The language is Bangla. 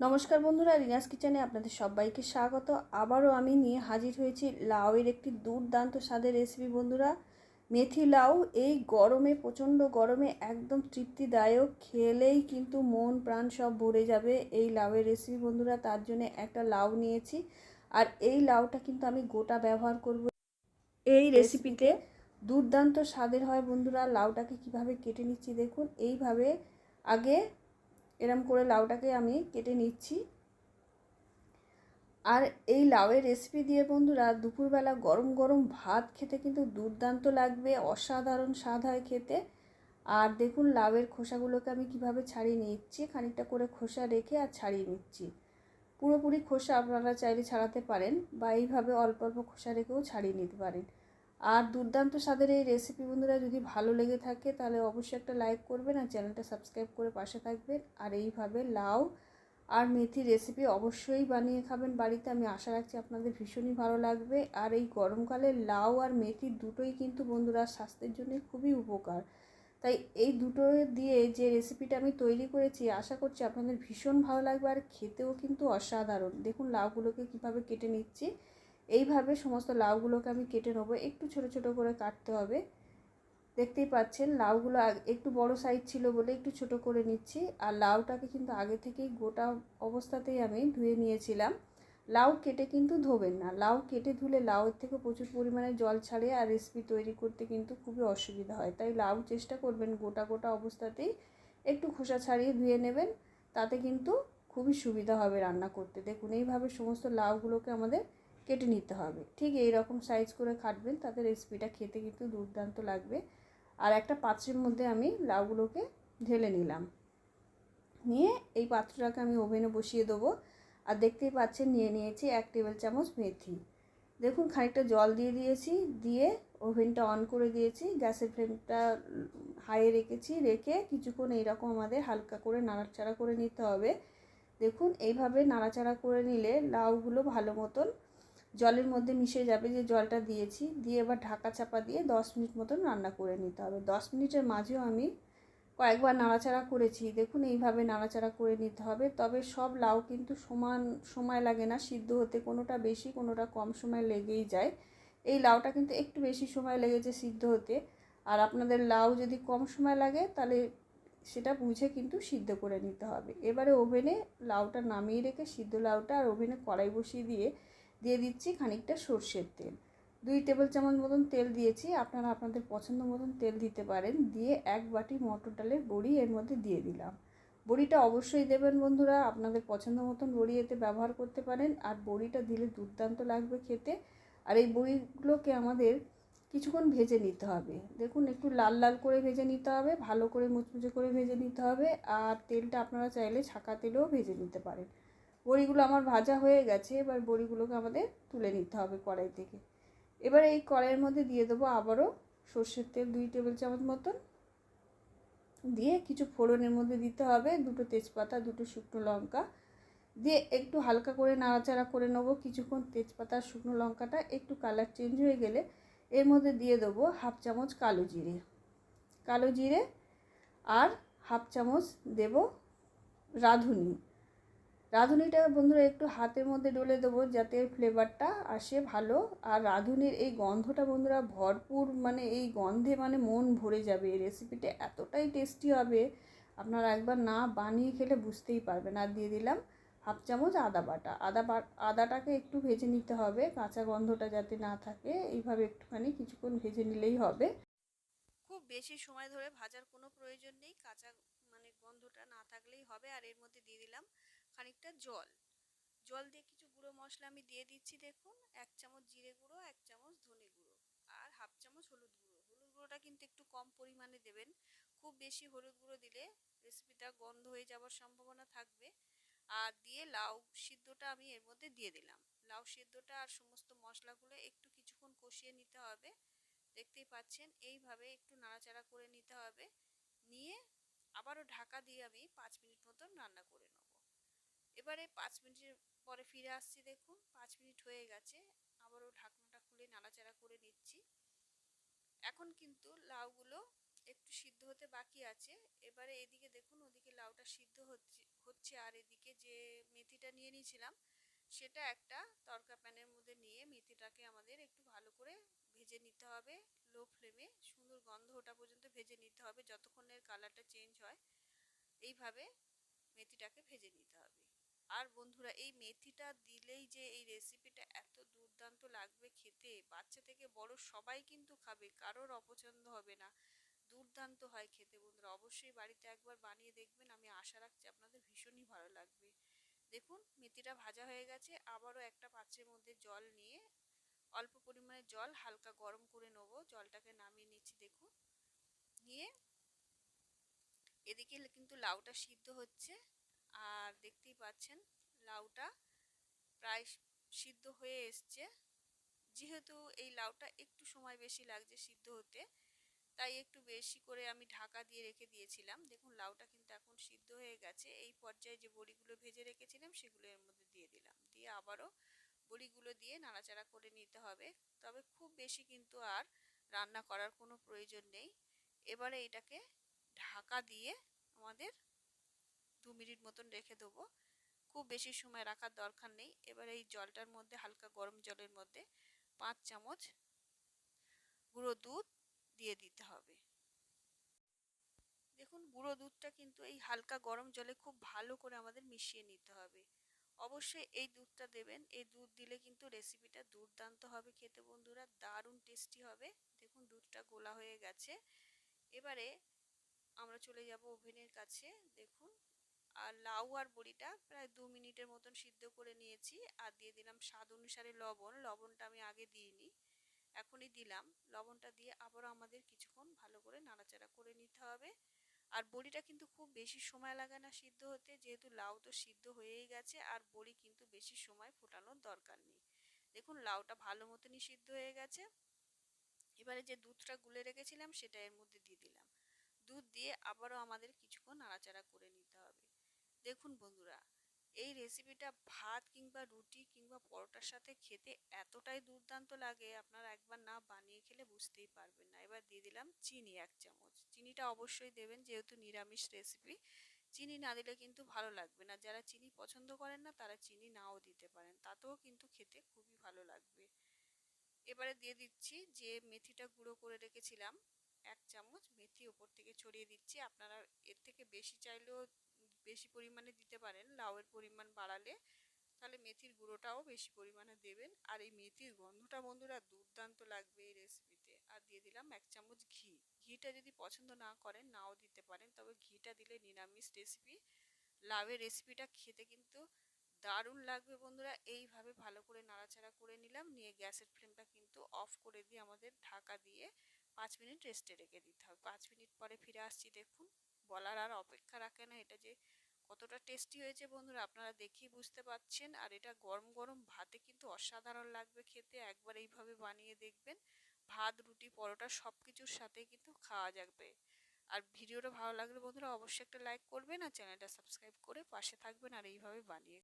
নমস্কার বন্ধুরা রিনাস কিচেনে আপনাদের সবাইকে স্বাগত। আবারও আমি নিয়ে হাজির হয়েছি লাউয়ের একটি দুর্দান্ত স্বাদের রেসিপি বন্ধুরা। মেথি লাউ এই গরমে প্রচণ্ড গরমে একদম তৃপ্তিদায়ক খেলেই কিন্তু মন প্রাণ সব ভরে যাবে এই লাউয়ের রেসিপি বন্ধুরা তার জন্য একটা লাউ নিয়েছি। আর এই লাউটা কিন্তু আমি গোটা ব্যবহার করব। এই রেসিপিতে দুর্দান্ত স্বাদের হয় বন্ধুরা লাউটাকে কীভাবে কেটে নিচ্ছি দেখুন। এইভাবে আগে এরম করে লাউটাকে আমি কেটে নিচ্ছি। আর এই লাউয়ের রেসিপি দিয়ে বন্ধুরা দুপুরবেলা গরম গরম ভাত খেতে কিন্তু দুর্দান্ত লাগবে, অসাধারণ স্বাদ হয় খেতে। আর দেখুন লাউয়ের খোসাগুলোকে আমি কীভাবে ছাড়িয়ে নিচ্ছি, খানিকটা করে খোসা রেখে আর ছাড়িয়ে নিচ্ছি। পুরোপুরি খোসা আপনারা চাইলে ছাড়াতে পারেন বা এইভাবে অল্প অল্প খোসা রেখেও ছাড়িয়ে নিতে পারেন। আর দুর্দান্ত স্বাদের এই রেসিপি বন্ধুরা, যদি ভালো লেগে থাকে তাহলে অবশ্যই একটা লাইক করবেন আর চ্যানেলটা সাবস্ক্রাইব করে পাশে থাকবেন। আর এইভাবে লাউ আর মেথি রেসিপি অবশ্যই বানিয়ে খাবেন বাড়িতে। আমি আশা রাখছি আপনাদের ভীষণই ভালো লাগবে। আর এই গরমকালে লাউ আর মেথি দুটোই কিন্তু বন্ধুরা স্বাস্থ্যের জন্য খুবই উপকার। তাই এই দুটো দিয়ে যে রেসিপিটা আমি তৈরি করেছি, আশা করছি আপনাদের ভীষণ ভালো লাগবে। আর খেতেও কিন্তু অসাধারণ। দেখুন লাউগুলোকে কীভাবে কেটে নিচ্ছি। এইভাবে সমস্ত লাউগুলোকে আমি কেটে নেব। একটু ছোট ছোট করে কাটতে হবে। দেখতেই পাচ্ছেন, লাউগুলো একটু বড় সাইজ ছিল বলে একটু ছোট করে নিচ্ছি। আর লাউটাকে কিন্তু আগে থেকেই গোটা অবস্থাতেই আমি ধুয়ে নিয়েছিলাম। লাউ কেটে কিন্তু ধোবেন না। লাউ কেটে ধুলে লাউয়ের থেকে প্রচুর পরিমাণে জল ছাড়ে আর রেসিপি তৈরি করতে কিন্তু খুবই অসুবিধা হয়। তাই লাউ চেষ্টা করবেন গোটা গোটা অবস্থাতেই একটু খোসা ছাড়িয়ে ধুয়ে নেবেন। তাতে কিন্তু খুবই সুবিধা হবে রান্না করতে। দেখুন, এইভাবে সমস্ত লাউগুলোকে আমাদের কেটে নিতে হবে। ঠিক এই রকম সাইজ করে কাটবেন, তাতে রেসিপিটা খেতে কিন্তু দুর্দান্ত লাগবে। আর একটা পাত্রের মধ্যে আমি লাউগুলোকে ঢেলে নিলাম। নিয়ে এই পাত্রটাকে আমি ওভেনে বসিয়ে দেবো। আর দেখতেই পাচ্ছেন নিয়ে নিয়েছি এক টেবিল চামচ মেথি। দেখুন খানিকটা জল দিয়ে দিয়েছি, দিয়ে ওভেনটা অন করে দিয়েছি। গ্যাসের ফ্লেমটা হাইয়ে রেখেছি, রেখে কিছুক্ষণ এইরকম আমাদের হালকা করে নাড়াচাড়া করে নিতে হবে। দেখুন এইভাবে নাড়াচাড়া করে নিলে লাউগুলো ভালো মতন জলের মধ্যে মিশে যাবে যে জলটা দিয়েছি, দিয়ে এবার ঢাকা চাপা দিয়ে দশ মিনিট মতন রান্না করে নিতে হবে। দশ মিনিটের মাঝেও আমি কয়েকবার নাড়াচাড়া করেছি। দেখুন, এইভাবে নাড়াচাড়া করে নিতে হবে। তবে সব লাউ কিন্তু সমান সময় লাগে না, সিদ্ধ হতে কোনোটা বেশি, কোনোটা কম সময় লেগেই যায়। এই লাউটা কিন্তু একটু বেশি সময় লেগেছে সিদ্ধ হতে। আর আপনাদের লাউ যদি কম সময় লাগে, তাহলে সেটা বুঝে কিন্তু সিদ্ধ করে নিতে হবে। এবারে ওভেনে লাউটা নামিয়ে রেখে, সিদ্ধ লাউটা আর ওভেনে কড়াই বসিয়ে দিয়ে দিয়ে দিচ্ছি খানিকটা সর্ষের তেল। দুই টেবিল চামচ মতন তেল দিয়েছি, আপনারা আপনাদের পছন্দ মতন তেল দিতে পারেন। দিয়ে এক বাটি মটর ডালের বড়ি এর মধ্যে দিয়ে দিলাম। বড়িটা অবশ্যই দেবেন বন্ধুরা, আপনাদের পছন্দ মতন বড়ি এতে ব্যবহার করতে পারেন। আর বড়িটা দিলে দুর্দান্ত লাগবে খেতে। আর এই বড়িগুলোকে আমাদের কিছুক্ষণ ভেজে নিতে হবে। দেখুন, একটু লাল লাল করে ভেজে নিতে হবে, ভালো করে মুচমুচে করে ভেজে নিতে হবে। আর তেলটা আপনারা চাইলে ছাকা তেলেও ভেজে নিতে পারেন। বড়িগুলো আমার ভাজা হয়ে গেছে, এবার বড়িগুলোকে আমাদের তুলে নিতে হবে কড়াই থেকে এবার এই কড়াইয়ের মধ্যে দিয়ে দেবো আবারও সর্ষের তেল দুই টেবিল চামচ মতন। দিয়ে কিছু ফোড়নের মধ্যে দিতে হবে দুটো তেজপাতা, দুটো শুকনো লঙ্কা। দিয়ে একটু হালকা করে নাড়াচাড়া করে নেব। কিছুক্ষণ তেজপাতা শুকনো লঙ্কাটা একটু কালার চেঞ্জ হয়ে গেলে এর মধ্যে দিয়ে দেবো হাফ চামচ কালো জিরে। কালো জিরে আর হাফ চামচ দেব রাঁধুনি। রাঁধুনিটা বন্ধুরা একটু হাতের মধ্যে ডলে দেবো যাতে ফ্লেভারটা আসে ভালো। আর রাঁধুনির এই গন্ধটা বন্ধুরা ভরপুর মানে এই গন্ধে মানে মন ভরে যাবে। এই রেসিপিটা এতটাই টেস্টি হবে, আপনারা একবার না বানিয়ে খেলে বুঝতেই পারবেন। আর দিয়ে দিলাম হাফ চামচ আদা বাটা। আদা আদাটাকে একটু ভেজে নিতে হবে, কাঁচা গন্ধটা যাতে না থাকে। এইভাবে একটুখানি কিছুক্ষণ ভেজে নিলেই হবে। খুব বেশি সময় ধরে ভাজার কোনো প্রয়োজন নেই, কাঁচা মানে গন্ধটা না থাকলেই হবে। আর এর মধ্যে দিয়ে দিলাম খানিকটা জল। জল দিয়ে কিছু গুঁড়ো মশলা আমি দিয়ে দিচ্ছি দেখুন, এক চামচ জিরে গুঁড়ো, এক চামচ ধনে গুঁড়ো আর হাফ চামচ হলুদ গুঁড়ো। হলুদ গুঁড়োটা কিন্তু একটু কম পরিমাণে দেবেন। খুব বেশি হলুদ গুঁড়ো দিলে রেসিপিটা গন্ধ হয়ে যাওয়ার সম্ভাবনা থাকবে। আর দিয়ে লাউ সিদ্ধটা আমি এর মধ্যে দিয়ে দিলাম। লাউ সিদ্ধটা আর সমস্ত মশলাগুলো একটু কিছুক্ষণ কষিয়ে নিতে হবে। দেখতেই পাচ্ছেন, এইভাবে একটু নাড়াচাড়া করে নিতে হবে। নিয়ে আবারও ঢাকা দিয়ে আমি পাঁচ মিনিট মতন রান্না করে নেব। এবারে পাঁচ মিনিটের পরে ফিরে আসছি দেখুন, পাঁচ মিনিট হয়ে গেছে। আবারও ঢাকনাটা খুলে নাড়াচাড়া করে নিচ্ছি। এখন কিন্তু লাউগুলো একটু সিদ্ধ হতে বাকি আছে। এবারে এদিকে দেখুন, ওদিকে লাউটা সিদ্ধ হচ্ছে হচ্ছে। আর এদিকে যে মেথিটা নিয়ে নিয়েছিলাম, সেটা একটা তরকা প্যানের মধ্যে নিয়ে মেথিটাকে আমাদের একটু ভালো করে ভেজে নিতে হবে। লো ফ্লেমে সুন্দর গন্ধ ওটা পর্যন্ত ভেজে নিতে হবে। যতক্ষণের কালারটা চেঞ্জ হয়, এইভাবে মেথিটাকে ভেজে নিতে হবে। আর বন্ধুরা, এই মেথিটা দিলেই যে এই রেসিপিটা এত দুর্দান্ত লাগবে খেতে, বাচ্চা থেকে বড় সবাই কিন্তু খাবে, কারোর অপছন্দ হবে না। দুর্দান্ত হয় খেতে বন্ধুরা, অবশ্যই বাড়িতে একবার বানিয়ে দেখবেন, আমি আশা রাখছি আপনাদের ভীষণই ভালো লাগবে। দেখুন, মেথিটা ভাজা হয়ে গেছে, আবারও একটা পাত্রের মধ্যে জল নিয়ে অল্প পরিমাণে জল, হালকা গরম করে নেব, জলটাকে নামিয়ে নিচ্ছি, দেখুন। নিয়ে এদিকে কিন্তু লাউটা সিদ্ধ হচ্ছে। আর দেখতেই পাচ্ছেন লাউটা প্রায় সিদ্ধ হয়ে এসছে। যেহেতু এই লাউটা একটু সময় বেশি লাগছে সিদ্ধ হতে, তাই একটু বেশি করে আমি ঢাকা দিয়ে রেখে দিয়েছিলাম। দেখুন, লাউটা কিন্তু এখন সিদ্ধ হয়ে গেছে। এই পর্যায়ে যে বড়িগুলো ভেজে রেখেছিলাম, সেগুলো এর মধ্যে দিয়ে দিলাম। দিয়ে আবারও বড়িগুলো দিয়ে নাড়াচাড়া করে নিতে হবে। তবে খুব বেশি কিন্তু আর রান্না করার কোনো প্রয়োজন নেই। এবারে এটাকে ঢাকা দিয়ে আমাদের দু মিনিট মতন রেখে দেবো। খুব বেশি সময় রাখার দরকার নেই। এবার এই জলটার মধ্যে, হালকা গরম জলের মধ্যে পাঁচ চামচ গুঁড়ো দুধ দিয়ে দিতে হবে। দেখুন, গুঁড়ো দুধটা কিন্তু এই হালকা গরম জলে খুব ভালো করে আমাদের মিশিয়ে নিতে হবে। অবশ্যই এই দুধটা দেবেন। এই দুধ দিলে কিন্তু রেসিপিটা দুর্দান্ত হবে খেতে বন্ধুরা। দারুণ টেস্টি হবে। দেখুন, দুধটা গোলা হয়ে গেছে। এবারে আমরা চলে যাব ওভেনের কাছে। দেখুন আর লাউ আর বড়িটা প্রায় দু মিনিটের মতন সিদ্ধ করে নিয়েছি আর দিয়ে দিলাম স্বাদ অনুসারে লবণ। লবণটা আমি আগে দিইনি, এখনই দিলাম। লবণটা দিয়ে আবারও আমাদের কিছুক্ষণ ভালো করে নাড়াচাড়া করে নিতে হবে। আর বড়িটা কিন্তু খুব বেশি সময় লাগে না সিদ্ধ হতে, যেহেতু লাউ তো সিদ্ধ হয়েই গেছে আর বড়ি কিন্তু বেশি সময় ফোটানোর দরকার নেই। দেখুন, লাউটা ভালো মতনই সিদ্ধ হয়ে গেছে। এবারে যে দুধটা গুলে রেখেছিলাম সেটা এর মধ্যে দিয়ে দিলাম। দুধ দিয়ে আবারও আমাদের কিছুক্ষণ নাড়াচাড়া করে নিতে হবে। দেখুন বন্ধুরা, এই রেসিপিটা ভাত কিংবা রুটি কিংবা পরোটার সাথে খেতে এতটাই দুর্দান্ত লাগে, আপনারা একবার না বানিয়ে খেলে বুঝতেই পারবেন না। এবার দিয়ে দিলাম চিনি এক চামচ। চিনিটা অবশ্যই দেবেন যেহেতু নিরামিষ রেসিপি চিনি না দিলে কিন্তু ভালো লাগবে না। যারা চিনি পছন্দ করেন না, তারা চিনি নাও দিতে পারেন। তাতেও কিন্তু খেতে খুবই ভালো লাগবে। এবারে দিয়ে দিচ্ছি যে মেথিটা গুঁড়ো করে রেখেছিলাম, এক চামচ মেথি ওপর থেকে ছড়িয়ে দিচ্ছি। আপনারা এর থেকে বেশি চাইলেও বেশি পরিমাণে দিতে পারেন, লাউয়ের পরিমাণ বাড়ালে তাহলে মেথির গুঁড়োটাও বেশি পরিমাণে দেবেন। আর এই মেথির গন্ধটা বন্ধুরা দুর্দান্ত লাগবে এই রেসিপিতে আর দিয়ে দিলাম এক চামচ ঘি। ঘিটা যদি পছন্দ না করেন, নাও দিতে পারেন। তবে ঘিটা দিলে নিরামিষ রেসিপি লাউয়ের রেসিপিটা খেতে কিন্তু দারুণ লাগবে বন্ধুরা। এইভাবে ভালো করে নাড়াচাড়া করে নিলাম, নিয়ে গ্যাসের ফ্লেমটা কিন্তু অফ করে দিয়ে আমাদের ঢাকা দিয়ে পাঁচ মিনিট রেস্টে রেখে দিতে হবে। পাঁচ মিনিট পরে ফিরে আসছি, দেখুন। বলার আর অপেক্ষা রাখে না। এটা যে কতটা টেস্টি হয়েছে বন্ধুরা, আপনারা দেখেই বুঝতে পাচ্ছেন আর এটা গরম গরম ভাতে কিন্তু অসাধারণ লাগবে খেতে। একবার এইভাবে বানিয়ে দেখবেন। ভাত, রুটি, পরোটা সব কিছুর সাথে কিন্তু খাওয়া যাবে। আর ভিডিওটা ভালো লাগলে বন্ধুরা অবশ্যই একটা লাইক করবেন আর চ্যানেলটা সাবস্ক্রাইব করে পাশে থাকবেন আর এইভাবে বানিয়ে